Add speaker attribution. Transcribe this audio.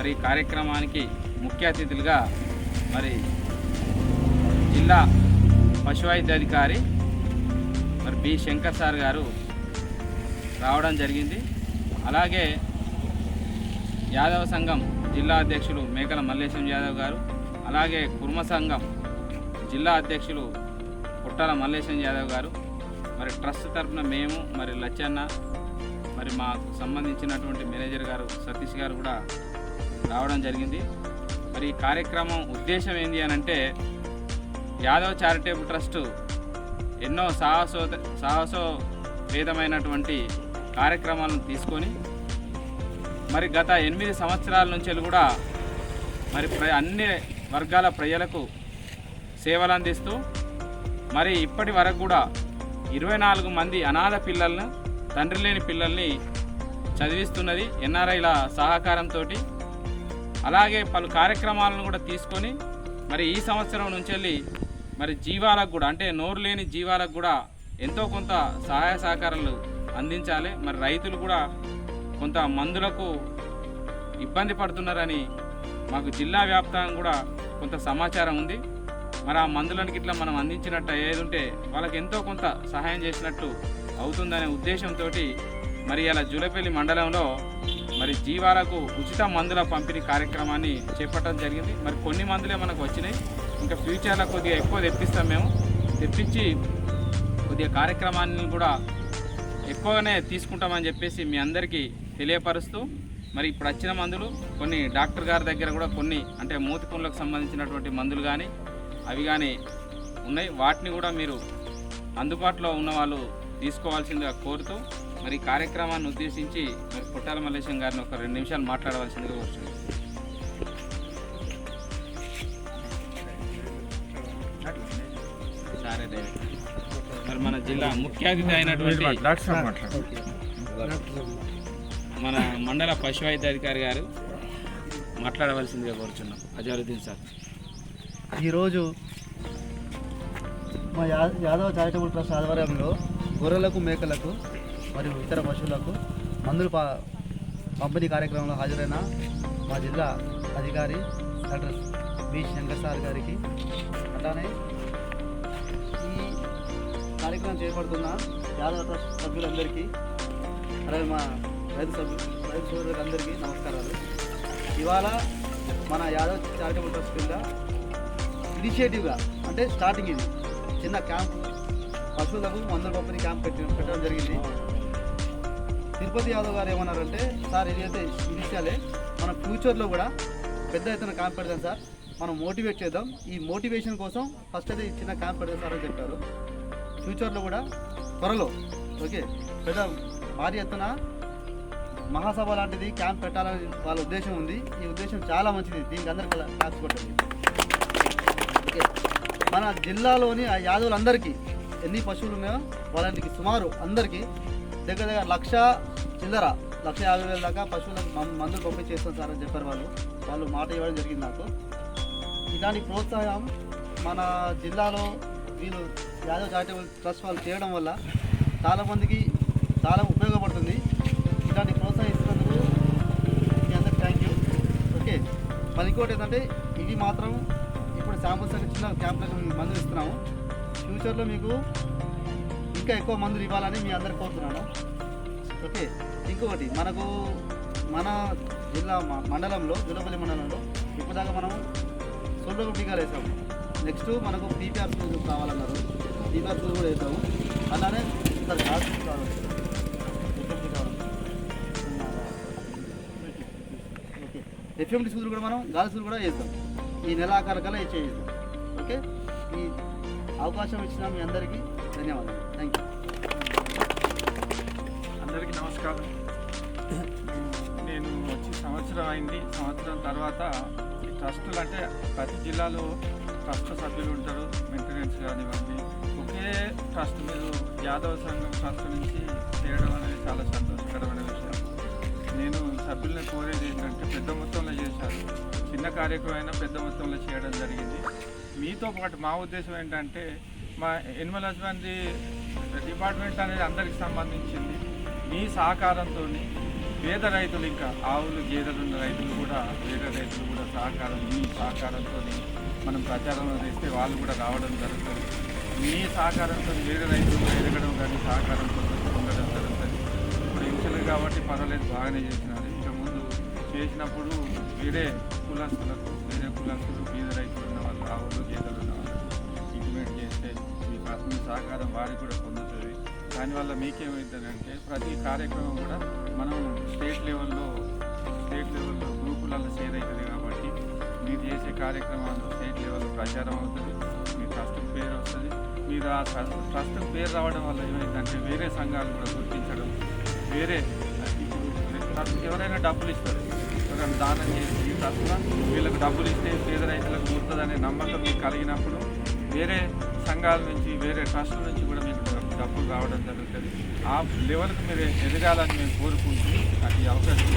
Speaker 1: మరి కార్యక్రమానికి ముఖ్య అతిథులుగా మరి జిల్లా పశు వైద్యాధికారి మరి బి శంకర్ సార్ గారు రావడం జరిగింది. అలాగే యాదవ సంఘం జిల్లా అధ్యక్షులు మేకల మల్లేశం యాదవ్ గారు అలాగే కుర్మ సంఘం జిల్లా అధ్యక్షులు పుట్టాల మల్లేశం యాదవ్ గారు. మరి ట్రస్ట్ తరఫున మేము మరి లచ్చన్న మరి మాకు సంబంధించినటువంటి మేనేజర్ గారు సతీష్ గారు కూడా రావడం జరిగింది. మరి ఈ కార్యక్రమం ఉద్దేశం ఏంటి అని అంటే యాదవ్ చారిటబుల్ ట్రస్ట్ ఎన్నో సాహసో సాహసోపేతమైనటువంటి కార్యక్రమాలను తీసుకొని మరి గత ఎనిమిది సంవత్సరాల నుంచి కూడా మరి ప్ర అన్ని వర్గాల ప్రజలకు సేవలు అందిస్తూ మరి ఇప్పటి వరకు కూడా ఇరవై నాలుగు మంది అనాథ పిల్లలను తండ్రి లేని పిల్లల్ని చదివిస్తున్నది ఎన్ఆర్ఐల సహకారంతో అలాగే పలు కార్యక్రమాలను కూడా తీసుకొని మరి ఈ సంవత్సరం నుంచి వెళ్ళి మరి జీవాలకు కూడా అంటే నోరు లేని జీవాలకు కూడా ఎంతో కొంత సహాయ సహకారాలు అందించాలి. మరి రైతులు కూడా కొంత మందులకు ఇబ్బంది పడుతున్నారని మాకు జిల్లా వ్యాప్తంగా కూడా కొంత సమాచారం ఉంది. మరి ఆ మందులను ఇట్లా మనం అందించినట్టు ఏది ఉంటే వాళ్ళకి ఎంతో కొంత సహాయం చేసినట్టు అవుతుందనే ఉద్దేశంతో మరి ఇలా జూలపల్లి మండలంలో మరి జీవాలకు ఉచిత మందుల పంపిణీ కార్యక్రమాన్ని చేపట్టడం జరిగింది. మరి కొన్ని మందులే మనకు వచ్చినాయి. ఇంకా ఫ్యూచర్లో కొద్దిగా ఎక్కువ తెప్పిస్తాం మేము. తెప్పించి కొద్దిగా కార్యక్రమాన్ని కూడా ఎక్కువగానే తీసుకుంటామని చెప్పేసి మీ అందరికీ తెలియపరుస్తూ మరి ఇప్పుడు వచ్చిన మందులు కొన్ని డాక్టర్ గారి దగ్గర కూడా కొన్ని అంటే మూతికుండ్లకు సంబంధించినటువంటి మందులు కానీ అవి కానీ ఉన్నాయి. వాటిని కూడా మీరు అందుబాటులో ఉన్న వాళ్ళు తీసుకోవాల్సిందిగా కోరుతూ మరి ఈ కార్యక్రమాన్ని ఉద్దేశించి మరి పుట్టాల మల్లేశం గారిని ఒక రెండు నిమిషాలు మాట్లాడవలసిందిగా కూర్చుంది సరే. మరి మన జిల్లా ముఖ్య అతిథి అయినటువంటి మన మండల పశు వైద్యాధికారి గారు మాట్లాడవలసిందిగా కోరుచున్నాం. అజరుద్దీన్ సార్.
Speaker 2: ఈరోజు మా యాదవ చారిటబుల్ ట్రస్ట్ ఆధ్వర్యంలో గొర్రెలకు మేకలకు మరియు ఇతర పశువులకు మందులు పా పంపిణీ కార్యక్రమంలో హాజరైన మా జిల్లా అధికారి డాక్టర్ బి శంకర్ సార్ గారికి అలానే ఈ కార్యక్రమం చేపడుతున్న యాదవ ట్రస్ట్ సభ్యులందరికీ అలాగే మా రైతు సభ్యులు రైతు సోదరులకు అందరికీ నమస్కారాలు. ఇవాళ మన యాదవ్ చారిటబుల్ ట్రస్ట్ కింద ఇనిషియేటివ్గా అంటే స్టార్టింగ్ ఇది. చిన్న క్యాంప్ పశువులకు మందుల పంపిణీ క్యాంప్ పెట్టి పెట్టడం జరిగింది. తిరుపతి యాదవ్ గారు ఏమన్నారంటే సార్ ఇది అయితే ఇనిషియలే మన ఫ్యూచర్లో కూడా పెద్ద ఎత్తున క్యాంప్ పెడతాం సార్. మనం మోటివేట్ చేద్దాం. ఈ మోటివేషన్ కోసం ఫస్ట్ అయితే చిన్న క్యాంప్ పెడతాం సార్ అని చెప్పారు. ఫ్యూచర్లో కూడా త్వరలో ఓకే పెద్ద భారీ ఎత్తున మహాసభ లాంటిది క్యాంప్ పెట్టాలని వాళ్ళ ఉద్దేశం ఉంది. ఈ ఉద్దేశం చాలా మంచిది. దీనికి అందరికీ క్లాప్స్ కొట్టండి ఓకే. మన జిల్లాలోని ఆ యాదవులందరికీ ఎన్ని పశువులు ఉన్నాయో వాళ్ళకి సుమారు అందరికీ దగ్గర దగ్గర లక్ష చిల్లర లక్ష యాభై వేల దాకా పశువులకు మందులు పంపించేస్తాం సార్ అని చెప్పారు వాళ్ళు. వాళ్ళు మాట ఇవ్వడం జరిగింది నాకు. ఇలాంటి ప్రోత్సాహం మన జిల్లాలో వీళ్ళు యాదవ్ చారిటబుల్ ట్రస్ట్ వాళ్ళు చేయడం వల్ల చాలామందికి చాలా ఉపయోగపడుతుంది. ఇలాంటి ప్రోత్సహిస్తున్నందుకు మీ అందరికి థ్యాంక్ యూ ఓకే మరి ఇంకోటి ఏంటంటే ఇవి మాత్రం ఇప్పుడు శాంపుల్స్ అని చిన్న క్యాంపులకు మేము మందులు ఇస్తున్నాము. ఫ్యూచర్లో మీకు ఇంకా ఎక్కువ మందులు ఇవ్వాలని మీ అందరికి కోరుతున్నాను. ఓకే ఇంకొకటి మనకు మన జిల్లా మ- మండలంలో జులపల్లి మండలంలో ఇప్పటిదాకా మనం సొంత టీకాలు వేసాము. నెక్స్ట్ మనకు పీపీఆర్ స్కూల్ కావాలన్నారు. పీపీఆర్ స్కూల్ కూడా వేసాము. అలానే సార్ కాదు కావాలి. ఎఫ్ఎండి ఓకే ఎఫ్ఎండి సూదులు కూడా మనం గాలి సూదులు కూడా వేస్తాం ఈ నెల ఆఖరి కల్లా ఓకే ఈ అవకాశం ఇచ్చిన మీ అందరికీ ధన్యవాదాలు. థ్యాంక్ యూ
Speaker 3: అందరికీ నమస్కారం. నేను వచ్చి సంవత్సరం అయింది. సంవత్సరం తర్వాత ఈ ట్రస్టులు అంటే ప్రతి జిల్లాలో ట్రస్ట్ సభ్యులు ఉంటారు. మెయింటెనెన్స్ కానివ్వండి. ఒకే ట్రస్ట్ మీరు యాదవ సంఘం ట్రస్ట్ నుంచి చేయడం అనేది చాలా సంతోషకరమైన విషయం. నేను సభ్యులను కోరేది ఏంటంటే పెద్ద మొత్తంలో చేశారు. చిన్న కార్యక్రమం అయినా పెద్ద మొత్తంలో చేయడం జరిగింది. మీతో పాటు మా ఉద్దేశం ఏంటంటే మా ఎనిమల్ హస్బెండరీ డిపార్ట్మెంట్ అనేది అందరికి సంబంధించింది. మీ సహకారంతో పేద రైతులు ఇంకా ఆవులు గేదెలు ఉన్న రైతులు కూడా వేరే రైతులు కూడా సహకారం మీ సహకారంతో మనం ప్రచారంలో చేస్తే వాళ్ళు కూడా రావడం జరుగుతుంది. మీ సహకారంతో వేరే రైతులు ఎదగడం కానీ సహకారంతో ఉండడం జరుగుతుంది. ఇప్పుడు ఇంచులు కాబట్టి పర్వాలేదు బాగానే చేసినారు ఇంకా ముందు చేసినప్పుడు వేరే కులస్తులకు వేరే కులస్తులు పేద రైతులు ఉన్న వాళ్ళు ఆవులు గేదెలు ఉన్న వాళ్ళు ఇంటిమేట్ చేస్తే మీ మీ సహకారం వారికి కూడా దానివల్ల మీకేమవుతుందంటే ప్రతి కార్యక్రమం కూడా మనం స్టేట్ లెవెల్లో స్టేట్ లెవెల్లో గ్రూపులలో షేర్ అవుతుంది కాబట్టి మీరు చేసే కార్యక్రమాల్లో స్టేట్ లెవెల్లో ప్రచారం అవుతుంది మీ ట్రస్ట్ పేరు వస్తుంది. మీరు ఆ ట్రస్ట్ పేరు రావడం వల్ల ఏమైందంటే వేరే సంఘాలు కూడా గుర్తించడం వేరే ట్రస్ట్కి ఎవరైనా డబ్బులు ఇస్తారు ఎవరైనా దానం చేసి ఈ ట్రస్ట్లో వీళ్ళకి డబ్బులు ఇస్తే పేద రైతులకు ముడుతుందనే నమ్మకం మీకు కలిగినప్పుడు వేరే సంఘాల నుంచి వేరే ట్రస్ట్ నుంచి డబ్బులు రావడం జరుగుతుంది. ఆ లెవెల్కి మీరు ఎదగాలని మేము కోరుకుంటూ అది అవకాశం